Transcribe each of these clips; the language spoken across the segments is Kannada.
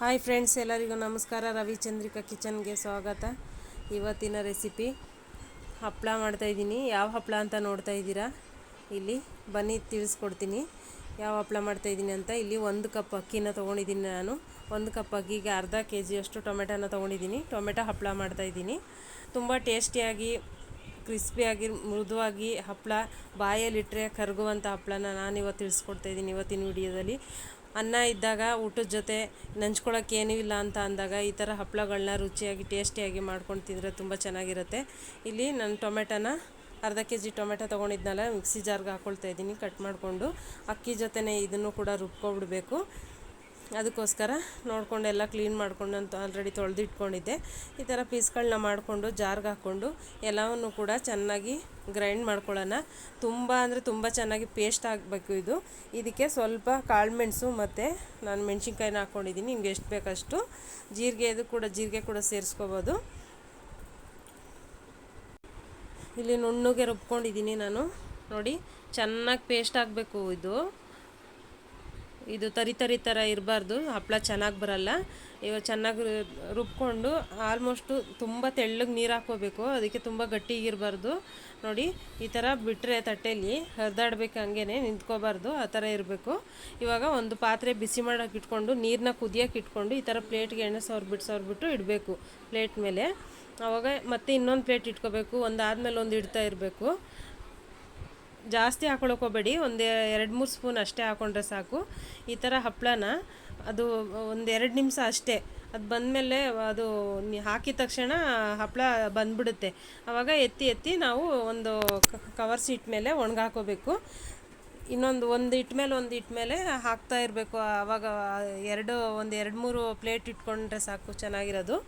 ಹಾಯ್ ಫ್ರೆಂಡ್ಸ್ ಎಲ್ಲರಿಗೂ ನಮಸ್ಕಾರ. ರವಿಚಂದ್ರಿಕಾ ಕಿಚನ್ಗೆ ಸ್ವಾಗತ. ಇವತ್ತಿನ ರೆಸಿಪಿ ಹಪ್ಪಳ ಮಾಡ್ತಾಯಿದ್ದೀನಿ ಯಾವ ಹಪ್ಪಳ ಅಂತ ನೋಡ್ತಾ ಇದ್ದೀರಾ? ಇಲ್ಲಿ ಬನ್ನಿ ತಿಳಿಸ್ಕೊಡ್ತೀನಿ. ಯಾವ ಹಪ್ಪಳ ಮಾಡ್ತಾಯಿದ್ದೀನಿ ಅಂತ ಇಲ್ಲಿ ಒಂದು ಕಪ್ ಅಕ್ಕಿನ ತೊಗೊಂಡಿದ್ದೀನಿ ನಾನು. ಒಂದು ಕಪ್ ಅಕ್ಕಿಗೆ ಅರ್ಧ ಕೆ ಜಿಯಷ್ಟು ಟೊಮೆಟೊನ ತೊಗೊಂಡಿದ್ದೀನಿ. ಟೊಮೆಟೊ ಹಪ್ಪಳ ಮಾಡ್ತಾಯಿದ್ದೀನಿ ತುಂಬ ಟೇಸ್ಟಿಯಾಗಿ, ಕ್ರಿಸ್ಪಿಯಾಗಿ, ಮೃದುವಾಗಿ ಹಪ್ಪಳ ಬಾಯಲ್ಲಿಟ್ಟರೆ ಕರಗುವಂಥ ಹಪ್ಪಳನ ನಾನು ಇವತ್ತು ತಿಳಿಸ್ಕೊಡ್ತಾ ಇದ್ದೀನಿ ಇವತ್ತಿನ ವಿಡಿಯೋದಲ್ಲಿ. ಅನ್ನ ಇದ್ದಾಗ ಊಟದ ಜೊತೆ ನಂಚ್ಕೊಳ್ಳೋಕೆ ಏನೂ ಇಲ್ಲ ಅಂತ ಅಂದಾಗ ಈ ಥರ ಹಪ್ಪಳಗಳನ್ನ ರುಚಿಯಾಗಿ, ಟೇಸ್ಟಿಯಾಗಿ ಮಾಡ್ಕೊಂಡು ತಿಂದರೆ ತುಂಬ ಚೆನ್ನಾಗಿರುತ್ತೆ. ಇಲ್ಲಿ ನಾನು ಟೊಮೆಟೊನ ಅರ್ಧ ಕೆ ಜಿ ಟೊಮೆಟೊ ತೊಗೊಂಡಿದ್ನಲ್ಲ, ಮಿಕ್ಸಿ ಜಾರ್ಗೆ ಹಾಕ್ಕೊಳ್ತಾ ಇದ್ದೀನಿ, ಕಟ್ ಮಾಡಿಕೊಂಡು. ಅಕ್ಕಿ ಜೊತೆನೇ ಇದನ್ನು ಕೂಡ ರುಬ್ಕೊಬಿಡ್ಬೇಕು. ಅದಕ್ಕೋಸ್ಕರ ನೋಡಿಕೊಂಡೆಲ್ಲ ಕ್ಲೀನ್ ಮಾಡ್ಕೊಂಡು ಅಂತ ಆಲ್ರೆಡಿ ತೊಳೆದಿಟ್ಕೊಂಡಿದ್ದೆ. ಈ ಥರ ಪೀಸ್ಗಳನ್ನ ಮಾಡಿಕೊಂಡು, ಜಾರ್ಗೆ ಹಾಕ್ಕೊಂಡು ಎಲ್ಲವನ್ನು ಕೂಡ ಚೆನ್ನಾಗಿ ಗ್ರೈಂಡ್ ಮಾಡ್ಕೊಳ್ಳೋಣ. ತುಂಬ ಅಂದರೆ ತುಂಬ ಚೆನ್ನಾಗಿ ಪೇಸ್ಟ್ ಆಗಬೇಕು ಇದು. ಇದಕ್ಕೆ ಸ್ವಲ್ಪ ಕಾಳುಮೆಣಸು ಮತ್ತು ನಾನು ಮೆಣಸಿನ್ಕಾಯಿನ ಹಾಕ್ಕೊಂಡಿದ್ದೀನಿ. ನಿಮ್ಗೆ ಎಷ್ಟು ಬೇಕಷ್ಟು. ಜೀರಿಗೆ ಇದು ಕೂಡ, ಜೀರಿಗೆ ಕೂಡ ಸೇರಿಸ್ಕೋಬೋದು. ಇಲ್ಲಿ ನುಣ್ಣಗೆ ರುಬ್ಕೊಂಡಿದ್ದೀನಿ ನಾನು. ನೋಡಿ, ಚೆನ್ನಾಗಿ ಪೇಸ್ಟ್ ಆಗಬೇಕು ಇದು. ಇದು ತರಿ ತರಿ ಥರ ಇರಬಾರ್ದು. ಹಪ್ಪಳ ಚೆನ್ನಾಗಿ ಬರಲ್ಲ. ಇವಾಗ ಚೆನ್ನಾಗಿ ರುಬ್ಕೊಂಡು ಆಲ್ಮೋಸ್ಟು ತುಂಬ ತೆಳ್ಳಗೆ ನೀರು ಹಾಕ್ಕೋಬೇಕು. ಅದಕ್ಕೆ ತುಂಬ ಗಟ್ಟಿಗಿರಬಾರ್ದು ನೋಡಿ, ಈ ಥರ ಬಿಟ್ಟರೆ ತಟ್ಟೆಯಲ್ಲಿ ಹರಿದಾಡ್ಬೇಕು ಹಂಗೇ ನಿಂತ್ಕೋಬಾರ್ದು. ಆ ಥರ ಇರಬೇಕು. ಇವಾಗ ಒಂದು ಪಾತ್ರೆ ಬಿಸಿ ಮಾಡೋಕೆ ಇಟ್ಕೊಂಡು ನೀರನ್ನ ಕುದಿಯೋಕೆ ಇಟ್ಕೊಂಡು ಈ ಥರ ಪ್ಲೇಟ್ಗೆ ಎಣ್ಣೆ ಸಾವಿರ ಬಿಟ್ಟು ಸಾವಿರ ಬಿಟ್ಟು ಇಡಬೇಕು ಪ್ಲೇಟ್ ಮೇಲೆ. ಆವಾಗ ಮತ್ತೆ ಇನ್ನೊಂದು ಪ್ಲೇಟ್ ಇಟ್ಕೋಬೇಕು. ಒಂದು ಒಂದು ಇಡ್ತಾ ಇರಬೇಕು. ಜಾಸ್ತಿ ಹಾಕೊಳಕ್ಕೆ ಹೋಗಬೇಡಿ ಒಂದು ಎರಡು, ಮೂರು ಸ್ಪೂನ್ ಅಷ್ಟೇ ಹಾಕೊಂಡ್ರೆ ಸಾಕು. ಈ ಥರ ಹಪ್ಪಳನ ಅದು ಒಂದು ಎರಡು ನಿಮಿಷ ಅಷ್ಟೇ. ಅದು ಬಂದಮೇಲೆ ಅದು ಹಾಕಿದ ತಕ್ಷಣ ಹಪ್ಪಳ ಬಂದ್ಬಿಡುತ್ತೆ. ಆವಾಗ ಎತ್ತಿ ಎತ್ತಿ ನಾವು ಒಂದು ಕವರ್ ಸೀಟ್ ಮೇಲೆ ಒಣಗಾಕೋಬೇಕು. ಇನ್ನೊಂದು ಒಂದು ಇಟ್ಟ ಮೇಲೆ ಒಂದು ಇಟ್ಟ ಮೇಲೆ ಹಾಕ್ತಾ ಇರಬೇಕು. ಆವಾಗ ಎರಡು, ಒಂದು ಎರಡು ಮೂರು ಪ್ಲೇಟ್ ಇಟ್ಕೊಂಡ್ರೆ ಸಾಕು, ಚೆನ್ನಾಗಿರೋದು.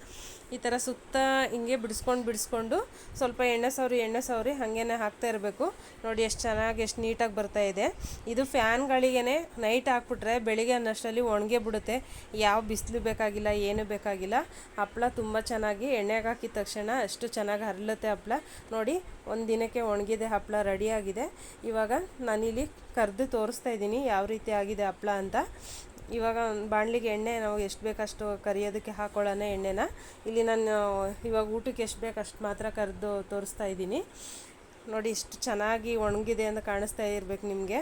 ಈ ಥರ ಸುತ್ತ ಹಿಂಗೆ ಬಿಡಿಸ್ಕೊಂಡು ಬಿಡಿಸ್ಕೊಂಡು ಸ್ವಲ್ಪ ಎಣ್ಣೆ ಸವರಿ ಎಣ್ಣೆ ಸವರಿ ಹಾಗೇನೆ ಹಾಕ್ತಾ ಇರಬೇಕು. ನೋಡಿ ಎಷ್ಟು ಚೆನ್ನಾಗಿ, ಎಷ್ಟು ನೀಟಾಗಿ ಬರ್ತಾ ಇದೆ. ಇದು ಫ್ಯಾನ್ಗಳಿಗೇ ನೈಟ್ ಹಾಕ್ಬಿಟ್ರೆ ಬೆಳಿಗ್ಗೆ ಅನ್ನಷ್ಟರಲ್ಲಿ ಒಣಗೆ ಬಿಡುತ್ತೆ. ಯಾವ ಬಿಸಿಲು ಬೇಕಾಗಿಲ್ಲ, ಏನು ಬೇಕಾಗಿಲ್ಲ. ಹಪ್ಪಳ ತುಂಬ ಚೆನ್ನಾಗಿ ಎಣ್ಣೆಗೆ ಹಾಕಿದ ತಕ್ಷಣ ಅಷ್ಟು ಚೆನ್ನಾಗಿ ಹರಳುತ್ತೆ ಹಪ್ಪಳ ನೋಡಿ, ಒಂದು ದಿನಕ್ಕೆ ಒಣಗಿದೆ ಹಪ್ಪಳ ರೆಡಿಯಾಗಿದೆ ಇವಾಗ ನಾನಿಲ್ಲಿ ಕರೆದು ತೋರಿಸ್ತಾ ಇದ್ದೀನಿ ಯಾವ ರೀತಿ ಆಗಿದೆ ಹಪ್ಪಳ ಅಂತ. ಇವಾಗ ಬಾಣಲಿಗೆ ಎಣ್ಣೆ ನಾವು ಎಷ್ಟು ಬೇಕಷ್ಟು ಕರಿಯೋದಕ್ಕೆ ಹಾಕೊಳ್ಳೋಣ ಎಣ್ಣೆನ. ಇಲ್ಲಿ ನಾನು ಇವಾಗ ಊಟಕ್ಕೆ ಎಷ್ಟು ಬೇಕು ಅಷ್ಟು ಮಾತ್ರ ಕರೆದು ತೋರಿಸ್ತಾ ಇದ್ದೀನಿ. ನೋಡಿ ಇಷ್ಟು ಚೆನ್ನಾಗಿ ಒಣಗಿದೆ ಅಂತ ಕಾಣಿಸ್ತಾ ಇರಬೇಕು ನಿಮಗೆ.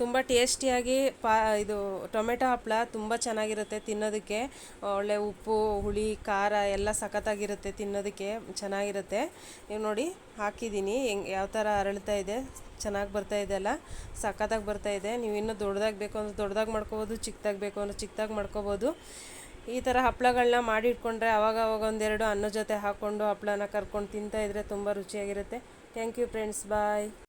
ತುಂಬ ಟೇಸ್ಟಿಯಾಗಿ ಪಾ ಇದು ಟೊಮೆಟೊ ಹಪ್ಪಳ ತುಂಬ ಚೆನ್ನಾಗಿರುತ್ತೆ ತಿನ್ನೋದಕ್ಕೆ. ಒಳ್ಳೆ ಉಪ್ಪು, ಹುಳಿ, ಖಾರ ಎಲ್ಲ ಸಖತ್ತಾಗಿರುತ್ತೆ ತಿನ್ನೋದಕ್ಕೆ. ಚೆನ್ನಾಗಿರುತ್ತೆ. ನೀವು ನೋಡಿ, ಹಾಕಿದ್ದೀನಿ. ಹೆಂಗೆ, ಯಾವ ಥರ ಅರಳ್ತಾ ಇದೆ, ಚೆನ್ನಾಗಿ ಬರ್ತಾ ಇದೆ ಅಲ್ಲ? ಸಖತ್ತಾಗಿ ಬರ್ತಾ ಇದೆ. ನೀವು ಇನ್ನೂ ದೊಡ್ಡದಾಗಿ ಬೇಕು ಅಂದರೆ ದೊಡ್ಡದಾಗಿ ಮಾಡ್ಕೋಬೋದು ಚಿಕ್ಕದಾಗಿ ಬೇಕು ಅಂದ್ರೆ ಚಿಕ್ಕದಾಗಿ ಮಾಡ್ಕೋಬೋದು. ಈ ಥರ ಹಪ್ಪಳಗಳನ್ನ ಮಾಡಿ ಇಟ್ಕೊಂಡ್ರೆ ಆವಾಗ ಒಂದೆರಡು ಅನ್ನ ಜೊತೆ ಹಾಕ್ಕೊಂಡು ಹಪ್ಪಳನ ಕರ್ಕೊಂಡು ತಿಂತಾ ಇದ್ದರೆ ತುಂಬ ರುಚಿಯಾಗಿರುತ್ತೆ. Thank you friends. ಬಾಯ್.